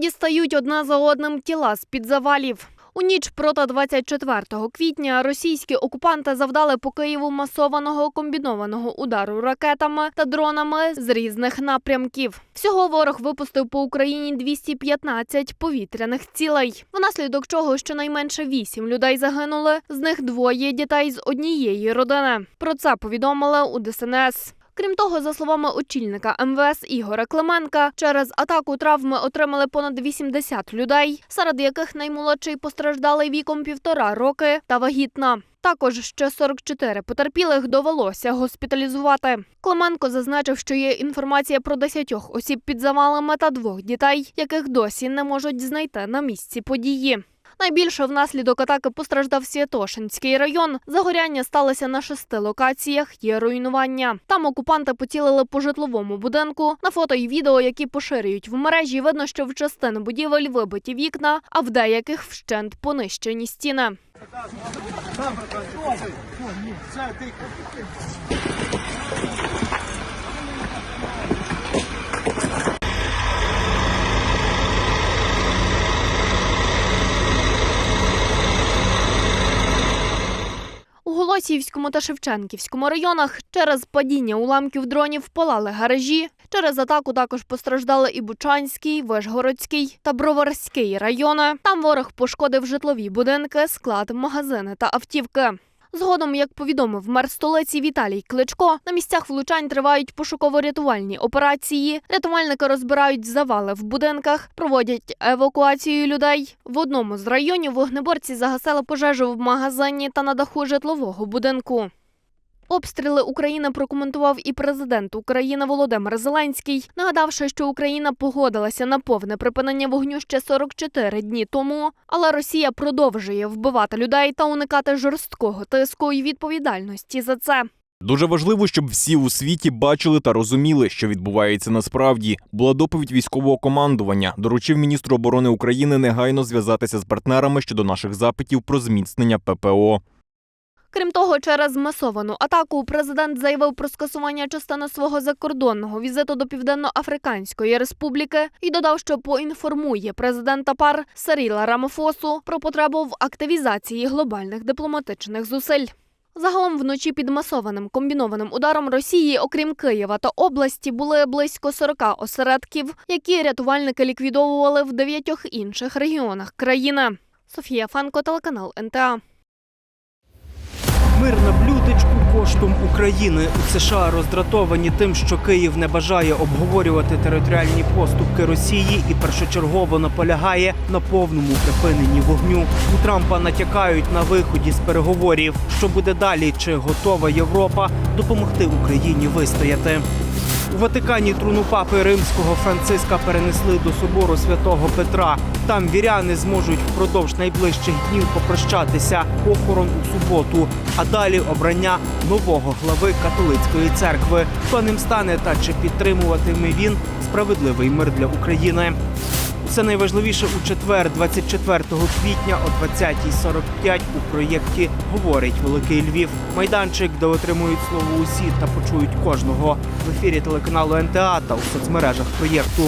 Дістають одна за одним тіла з-під завалів. У ніч проти 24 квітня російські окупанти завдали по Києву масованого комбінованого удару ракетами та дронами з різних напрямків. Всього ворог випустив по Україні 215 повітряних цілей, внаслідок чого щонайменше 8 людей загинули, з них двоє дітей з однієї родини. Про це повідомили у ДСНС. Крім того, за словами очільника МВС Ігора Клименка, через атаку травми отримали понад 80 людей, серед яких наймолодший постраждалий віком півтора роки та вагітна. Також ще 44 потерпілих довелося госпіталізувати. Клименко зазначив, що є інформація про 10 осіб під завалами та двох дітей, яких досі не можуть знайти на місці події. Найбільше внаслідок атаки постраждав Святошинський район. Загоряння сталося на шести локаціях. Є руйнування. Там окупанти поцілили по житловому будинку. На фото і відео, які поширюють в мережі, видно, що в частини будівель вибиті вікна, а в деяких вщент понищені стіни. У Голосіївському та Шевченківському районах через падіння уламків дронів палали гаражі. Через атаку також постраждали і Бучанський, Вишгородський та Броварський райони. Там ворог пошкодив житлові будинки, склад, магазини та автівки. Згодом, як повідомив мер столиці Віталій Кличко, на місцях влучань тривають пошуково-рятувальні операції. Рятувальники розбирають завали в будинках, проводять евакуацію людей. В одному з районів вогнеборці загасили пожежу в магазині та на даху житлового будинку. Обстріли України прокоментував і президент України Володимир Зеленський, нагадавши, що Україна погодилася на повне припинення вогню ще 44 дні тому, але Росія продовжує вбивати людей та уникати жорсткого тиску і відповідальності за це. Дуже важливо, щоб всі у світі бачили та розуміли, що відбувається насправді. Була доповідь військового командування. Доручив міністру оборони України негайно зв'язатися з партнерами щодо наших запитів про зміцнення ППО. Крім того, через масовану атаку президент заявив про скасування частини свого закордонного візиту до Південно-Африканської республіки і додав, що поінформує президента пар Саріла Рамофосу про потребу в активізації глобальних дипломатичних зусиль. Загалом вночі під масованим комбінованим ударом Росії, окрім Києва та області, були близько 40 осередків, які рятувальники ліквідовували в дев'ятьох інших регіонах країни. Софія Фанко, телеканал НТА. Мир на блюдечку коштом України у США роздратовані тим, що Київ не бажає обговорювати територіальні поступки Росії і першочергово наполягає на повному припиненні вогню. У Трампа натякають на виході з переговорів. Що буде далі? Чи готова Європа допомогти Україні вистояти? У Ватикані труну папи римського Франциска перенесли до собору святого Петра. Там віряни зможуть впродовж найближчих днів попрощатися похорон у суботу, а далі обрання нового глави католицької церкви. Хто ним стане та чи підтримуватиме він справедливий мир для України? Це найважливіше у четвер, 24 квітня о 20.45 у проєкті Говорить Великий Львів. Майданчик, де отримують слово усі та почують кожного в ефірі телеканалу НТА та у соцмережах проєкту.